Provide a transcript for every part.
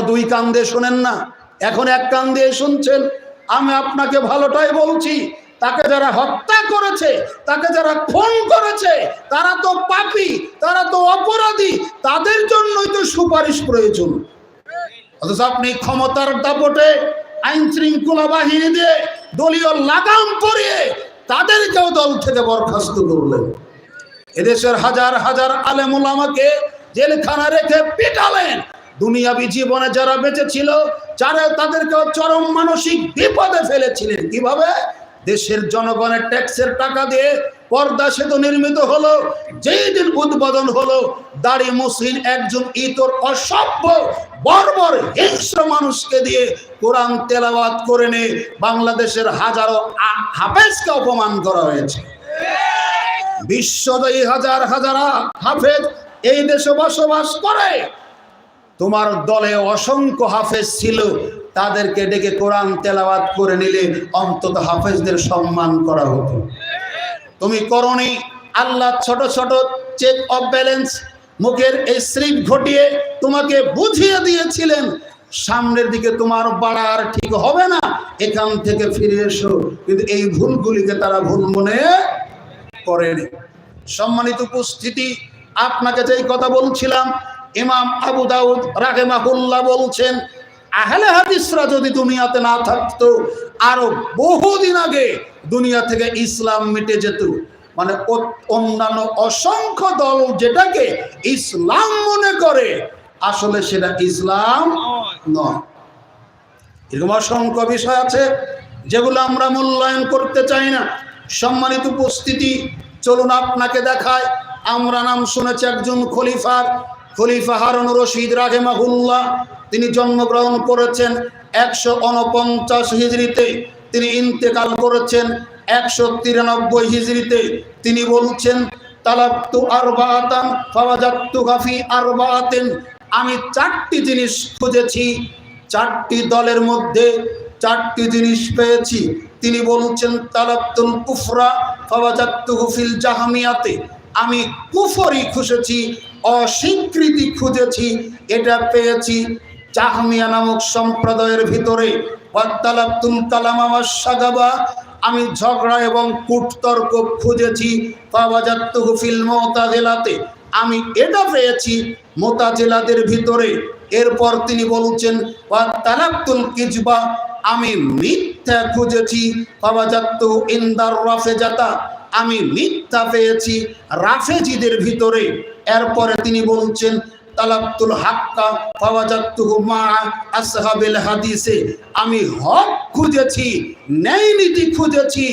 কখনো দুই কান দিয়ে শোনেন না। এখন এক কান দিয়ে শুনছেন। আমি আপনাকে ভালোটাই বলছি, তাকে যারা হত্যা করেছে, তাকে যারা খুন করেছে, তারা তো পাপী, তারা তো অপরাধী, তাদের জন্যই তো সুপারিশ প্রয়োজন। অথচ আপনি ক্ষমতার দাপটে, আইন শৃঙ্খলা বাহিনী দিয়ে দলীয় লাগাম পরিয়ে তাদেরকেও দল থেকে বরখাস্ত করলেন। এদেশের হাজার হাজার আলেমুল আমাকে জেলখানা রেখে পিটালেন। দুনিয়াবি জীবনে যারা বেঁচে ছিল যারা তাদেরকে চরম মানসিক বিপদে ফেলেছিলেন। কীভাবে? দেশের জনগণের ট্যাক্সের টাকা দিয়ে পর্দা সেতু নির্মিত হলো, যেই দিন উদ্বোধন হলো, দাড়ি মুসলিম একজন ইতর অসভ্য, বর্বর হিংস্র মানুষকে দিয়ে কোরআন তেলাওয়াত করে নে বাংলাদেশের হাজারো হাফেজকে অপমান করা হয়েছে। বিশ্বজয়ী হাজার হাজার হাফেজ এই দেশে বসবাস করে। তোমার দলে অসংখ্য হাফেজ ছিল, তাদেরকে ডেকে কোরআন তেলাওয়াত করে নিলে অন্তত হাফেজদের সম্মান করা হতো। তুমি করনি আল্লাহ ছোট ছোট চেক অফ ব্যালেন্স, মুখের এই স্লিপ ঘটিয়ে তোমাকে বুঝিয়ে দিয়েছিলেন, সামনের দিকে তোমার বাড়া আর ঠিক হবে না, এখান থেকে ফিরে এসো। কিন্তু এই ভুলগুলিকে তারা ভুল মনে করেনি। সম্মানিত উপস্থিতি, আপনাকে যেই কথা বলছিলাম ইমাম আবু দাউদ রাহেমাহুল্লাহ বলছেন, আহলে হাদিসরা যদি দুনিয়াতে না থাকতো, আরও বহুদিন আগে দুনিয়া থেকে ইসলাম মিটে যেত। মানে অন্যান্য অসংখ্য দল যেটাকে ইসলাম মনে করে, আসলে সেটা ইসলাম নয়। এরকম অসংখ্য বিষয় আছে যেগুলো আমরা মূল্যায়ন করতে চাই না। সম্মানিত উপস্থিতি, চলুন আপনাকে দেখায়। আমরা নাম শুনেছি একজন খলিফার খলিফা হারুন রশিদ রাহেমাহুল্লাহ, তিনি জন্মগ্রহণ করেছেন একশো উনপঞ্চাশ হিজড়িতে। তিনি ইন্তেকাল করেছেন একশো তিরানব্বই হিজড়িতে। তিনি বলছেন, তালাক্তু আরবাতান ফাওয়াজাত্তু গাফি আরবাতেন। আমি চারটি জিনিস খুঁজেছি, চারটি দলের মধ্যে চারটি জিনিস পেয়েছি। তিনি বলছেন তালাবতুল কুফরা ফাওয়াজাত্তুহু ফিল জাহামিয়াতে। আমি কুফরি খুঁজেছি অস্বীকৃতি খুঁজেছি, এটা পেয়েছি জাহমিয়া নামক সম্প্রদায়ের ভিতরে। ওয়াত্তালাবতুল ওয়াস-সাগাবা আমি ঝগড়া এবং কুটতর্ক খুঁজেছি, ফাওয়াজাত্তুহু ফিল মুতাজিলাতে। আমি এটা পেয়েছি মোতাজেলাদের ভিতরে। এরপর তিনি বলছেন ওয়া তালাক্তুল কিজবা, আমি মিথ্যা খুঁজেছি ফাওয়াজাত্তু ইনদার রাফেজাতা। আমি মিথ্যা পেয়েছি রাফেজিদের ভিতরে। এরপরে তিনি বলছেন, তালাক্তুল হাক্কা ফাওয়াজাত্তুহু মা আসহাবিল হাদিসে। আমি হক খুঁজেছি ন্যায় নীতি খুঁজেছি,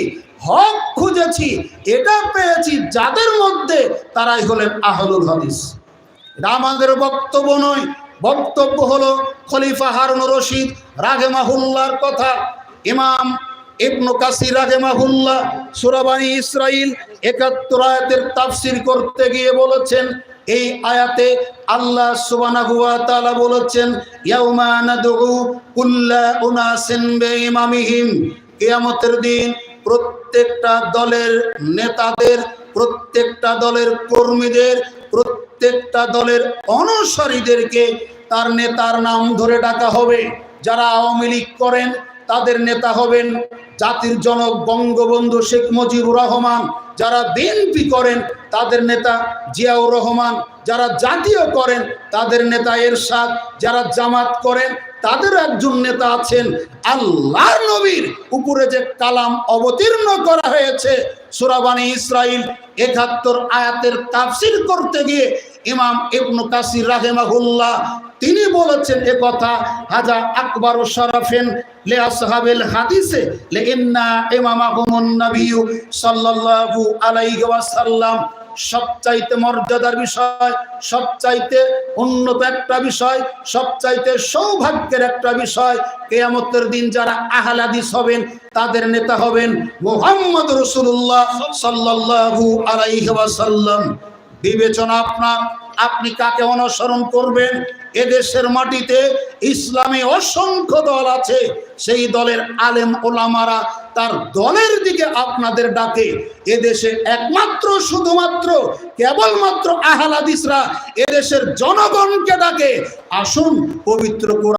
হক খুঁজেছি, এটা পেয়েছি যাদের মধ্যে তারাই হলেন আহলুল হাদিস। এটা আমাদের বক্তব্য নয়, বক্তব্য হলো খলিফা হারুন রশিদ রাগেমাহুল্লার কথা। ইমাম ইবনু কাসির রাগেমাহুল্লাহ সুরাবানি ইসরাইল একাত্তর আয়াতের তাফসির করতে গিয়ে বলেছেন, এই আয়াতে আল্লাহ সুবহানাহু ওয়া তাআলা বলেছেন, ইয়াউমা নাদউ কুল্লা উনাসিন বিইমামিহিম। কিয়ামতের দিন প্রত্যেকটা দলের নেতাদের, প্রত্যেকটা দলের কর্মীদের, প্রত্যেকটা দলের অনুসারীদেরকে তার নেতার নাম ধরে ডাকা হবে। যারা আওয়ামী লীগ করেন তাদের নেতা হবেন জাতির জনক বঙ্গবন্ধু শেখ মুজিবুর রহমান। যারা বিএনপি করেন, তাদের নেতা জিয়াউর রহমান। যারা জাতীয় করেন, তাদের নেতা এরশাদ। যারা জামাত করেন, তাদের একজন নেতা আছেন আল্লাহর নবীর। উপরে যে কালাম অবতীর্ণ করা হয়েছে সুরাবানি ইসরাইল একাত্তর আয়াতের তাফসির করতে গিয়ে ইমাম ইবনু কাসির রাহেমাহুল্লাহ তিনি বলেছেন এ কথা, হাজা আকবর শরফেন লে আসহাবিল হাদিসে লে ইন্না ইমামাহুমুন নবী সাল্লাল্লাহু আলাইহি ওয়াসাল্লাম সবচাইতে মর্যাদার বিষয়, সবচাইতে উন্নত একটা বিষয়, সবচাইতে সৌভাগ্যের একটা বিষয়, কেয়ামতের দিন যারা আহলাদিস হবেন, তাদের নেতা হবেন মোহাম্মদ রসুল্লাহ সাল্লাল্লাহু আলাইহি ওয়াসাল্লাম। বিবেচনা আপনার আপনি কাকে অনুসরণ করবেন? এদেশের মাটিতে ইসলামে অসংখ্য দল আছে। সেই দলের আলেম ওলামারা তার দলের দিকে আপনাদের ডাকে। এদেশে একমাত্র, শুধুমাত্র, কেবলমাত্র আহলাদিসরা এদেশের জনগণকে ডাকে। আসুন পবিত্র